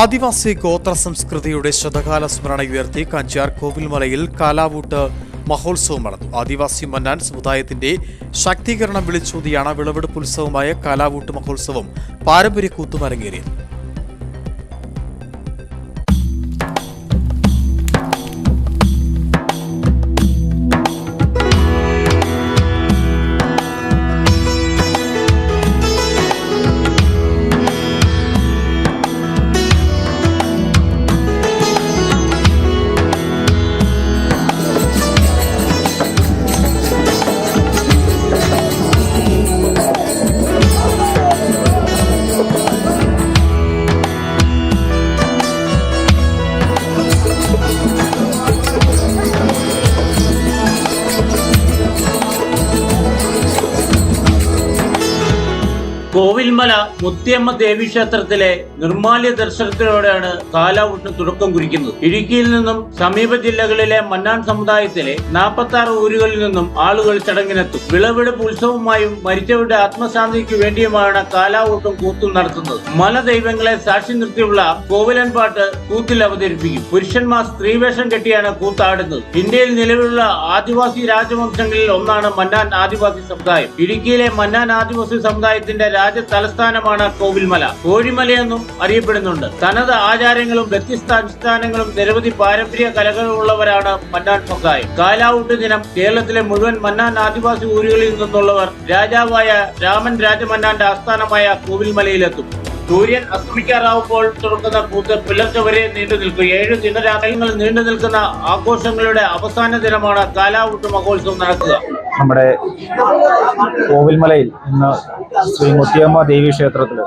ആദിവാസി ഗോത്ര സംസ്കൃതിയുടെ ശതകാല സ്മരണ ഉയർത്തി കഞ്ചാർ കോവിൽമലയിൽ കാലാവൂട്ട് മഹോത്സവം നടന്നു. ആദിവാസി മന്നാൻ സമുദായത്തിന്റെ ശാക്തീകരണം വിളിച്ചോതിയാണ് വിളവെടുപ്പ് ഉത്സവമായ കാലാവൂട്ട് മഹോത്സവം പാരമ്പര്യ കൂത്തുമരങ്ങേറിയത്. കോവിൽമല മുത്തിയമ്മ ദേവി ക്ഷേത്രത്തിലെ നിർമാല്യ ദർശനത്തിലൂടെയാണ് കാലാവൂട്ടിന് തുടക്കം കുറിക്കുന്നത്. ഇടുക്കിയിൽ നിന്നും സമീപ ജില്ലകളിലെ മന്നാൻ സമുദായത്തിലെ നാൽപ്പത്തി ആറ് ഊരുകളിൽ നിന്നും ആളുകൾ ചടങ്ങിനെത്തും. വിളവെടുപ്പ് ഉത്സവമായും മരിച്ചവരുടെ ആത്മശാന്തിക്ക് വേണ്ടിയുമാണ് കാലാവൂട്ടും കൂത്തും നടത്തുന്നത്. മല ദൈവങ്ങളെ സാക്ഷി നിർത്തിയുള്ള കോവിലൻ പാട്ട് കൂത്തിൽ അവതരിപ്പിക്കും. പുരുഷന്മാർ സ്ത്രീവേഷം കെട്ടിയാണ് കൂത്താടുന്നത്. ഇന്ത്യയിൽ നിലവിലുള്ള ആദിവാസി രാജവംശങ്ങളിൽ ഒന്നാണ് മന്നാൻ ആദിവാസി സമുദായം. ഇടുക്കിയിലെ മന്നാൻ ആദിവാസി സമുദായത്തിന്റെ രാജ തലസ്ഥാനമാണ് കോവിൽമല. കോഴിമലയെന്നും അറിയപ്പെടുന്നുണ്ട്. തനത് ആചാരങ്ങളും വ്യത്യസ്ത അനുഷ്ഠാനങ്ങളും നിരവധി പാരമ്പര്യ കലകളുള്ളവരാണ് മന്നാൻ സമുദായം കാലാവൂട്ട് ദിനം കേരളത്തിലെ മുഴുവൻ മന്നാൻ ആദിവാസി ഊരുകളിൽ നിന്നുള്ളവർ രാജാവായ രാമൻ രാജമന്നാന്റെ ആസ്ഥാനമായ കോവിൽമലയിലെത്തും. സൂര്യൻ അസ്തമിക്കാറാവുമ്പോൾ തുടങ്ങുന്ന കൂത്ത് പുലർച്ചെ വരെ നീണ്ടു നിൽക്കും. ഏഴ് ദിനരാത്രങ്ങൾ നീണ്ടു നിൽക്കുന്ന ആഘോഷങ്ങളുടെ അവസാന ദിനമാണ് കാലാവൂട്ട് മഹോത്സവം നടക്കുക. നമ്മുടെ കോവിൽമലയിൽ ഇന്ന് ശ്രീ മുത്തിയമ്മ ദേവി ക്ഷേത്രത്തിൽ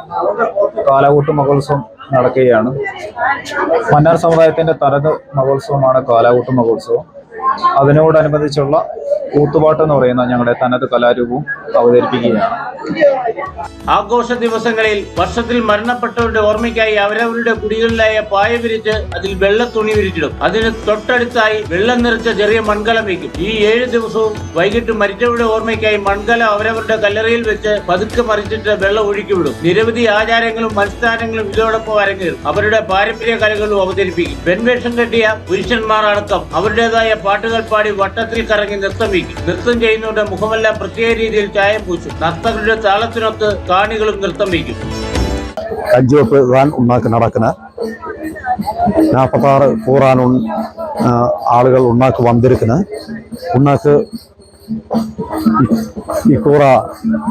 കാലാകൂട്ട് മഹോത്സവം നടക്കുകയാണ്. മന്നാർ സമുദായത്തിന്റെ തനത് മഹോത്സവമാണ് കാലാകൂട്ട് മഹോത്സവം. അതിനോടനുബന്ധിച്ചുള്ള കൂത്തുപാട്ട് എന്ന് പറയുന്ന ഞങ്ങളുടെ തനത് കലാരൂപവും അവതരിപ്പിക്കുകയാണ്. ആഘോഷ ദിവസങ്ങളിൽ വർഷത്തിൽ മരണപ്പെട്ടവരുടെ ഓർമ്മയ്ക്കായി അവരവരുടെ കുടികളിലായ പായ വിരിച്ച് അതിൽ വെള്ള തുണി വിരിച്ചിടും. അതിന് തൊട്ടടുത്തായി വെള്ളം നിറച്ച ചെറിയ മൺകലം വയ്ക്കും ഈ ഏഴ് ദിവസവും വൈകിട്ട് മരിച്ചവരുടെ ഓർമ്മയ്ക്കായി മൺകലം അവരവരുടെ കല്ലറയിൽ വെച്ച് പതുക്കെ മറിച്ചിട്ട് വെള്ളം ഒഴുക്കിവിടും നിരവധി ആചാരങ്ങളും അനുഷ്ഠാനങ്ങളും ഇതോടൊപ്പം അരങ്ങേറും. അവരുടെ പാരമ്പര്യ കലകളും അവതരിപ്പിക്കും. പെൺവേഷം കെട്ടിയ പുരുഷന്മാർ അടക്കം അവരുടേതായ പാട്ടുകൾ പാടി വട്ടത്തിൽ കറങ്ങി നൃത്തം വീക്കി നൃത്തം ചെയ്യുന്നവരുടെ മുഖമെല്ലാം പ്രത്യേക രീതിയിൽ ചായം പൂശും. നർത്തകരുടെ താളത്തിനൊത്ത് കാണികളും നൃത്തം വീക്കും കഞ്ചുവപ്പ് താൻ ഉണ്ടാക്കി നടക്കുന്ന നാൽപ്പത്താറ് കൂറാൻ ആളുകൾ ഉണ്ടാക്കി വന്നിരിക്കുന്ന ഉണ്ണാക്ക് ഈ- ഈ കൂറ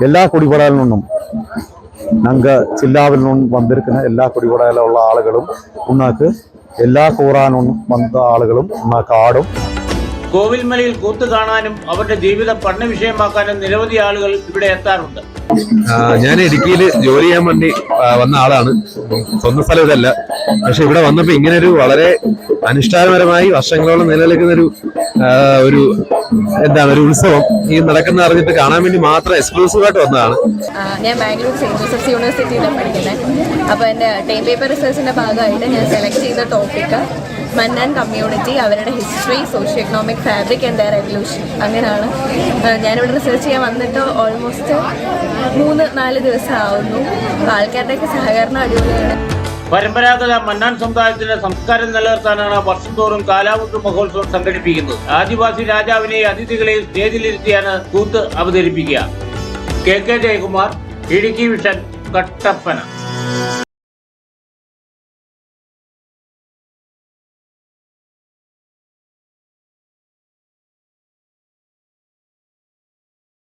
എല്ലാ കുടിപടയിൽ നിന്നും ഞങ്ങൾക്ക് ചില്ലാവിൽ നിന്നും വന്നിരിക്കുന്ന എല്ലാ കുടിപടയിലുള്ള ആളുകളും ഉണ്ണാക്ക് എല്ലാ കൂറാനും വന്ന ആളുകളും ഉണ്ണാക്ക് ആടും. കോവിൽമലയിൽ കൂത്ത് കാണാനും അവരുടെ ജീവിത പഠന വിഷയമാക്കാനും നിരവധി ആളുകൾ ഇവിടെ എത്താറുണ്ട്. ഞാൻ ഇടുക്കിയിൽ ജോലി ചെയ്യാൻ വേണ്ടി വന്ന ആളാണ്. സ്വന്തം സ്ഥലം ഇതല്ല. പക്ഷെ ഇവിടെ വന്നപ്പോൾ ഇങ്ങനെ ഒരു വളരെ അനുഷ്ഠാനപരമായി വർഷങ്ങളോളം നിലനിൽക്കുന്ന ഒരു ഒരു എന്താണ് ഒരു ഉത്സവം? ഈ നടക്കുന്ന അറിഞ്ഞിട്ട് കാണാൻ വേണ്ടി മാത്രം എക്സ്ക്ലൂസീവ് ആയിട്ട് വന്നതാണ്. ഞാൻ ബാംഗ്ലൂർ സെന്റ് ജോസഫ്സ് യൂണിവേഴ്സിറ്റിയിലാണ് പഠിക്കുന്നത്. അപ്പോൾ എന്റെ ടൈം പേപ്പർ റിസർച്ചിന്റെ ഭാഗമായിട്ട് ഞാൻ സെലക്ട് ചെയ്ത ടോപ്പിക് മന്നാൻ കമ്മ്യൂണിറ്റി അവരുടെ history socio economic fabric and their revolution അങ്ങനെയാണ് ഞാനിവിടെ റിസർച്ച് ചെയ്യാൻ വന്നിട്ട് ഓൾമോസ്റ്റ് മൂന്ന് നാല് ദിവസം ആവുന്നു. ആൾക്കാരുടെയൊക്കെ സഹകരണം അടിപൊളിയാണ്. പരമ്പരാഗത മന്നാൻ സമുദായത്തിന്റെ സംസ്കാരം നിലനിർത്താനാണ് വർഷം തോറും കാലാവൂട്ട് മഹോത്സവം സംഘടിപ്പിക്കുന്നത്. ആദിവാസി രാജാവിനെയും അതിഥികളെയും സ്റ്റേജിലിരുത്തിയാണ് കൂത്ത് അവതരിപ്പിക്കുക. K K Jayakumar Idukki vision Kattappana.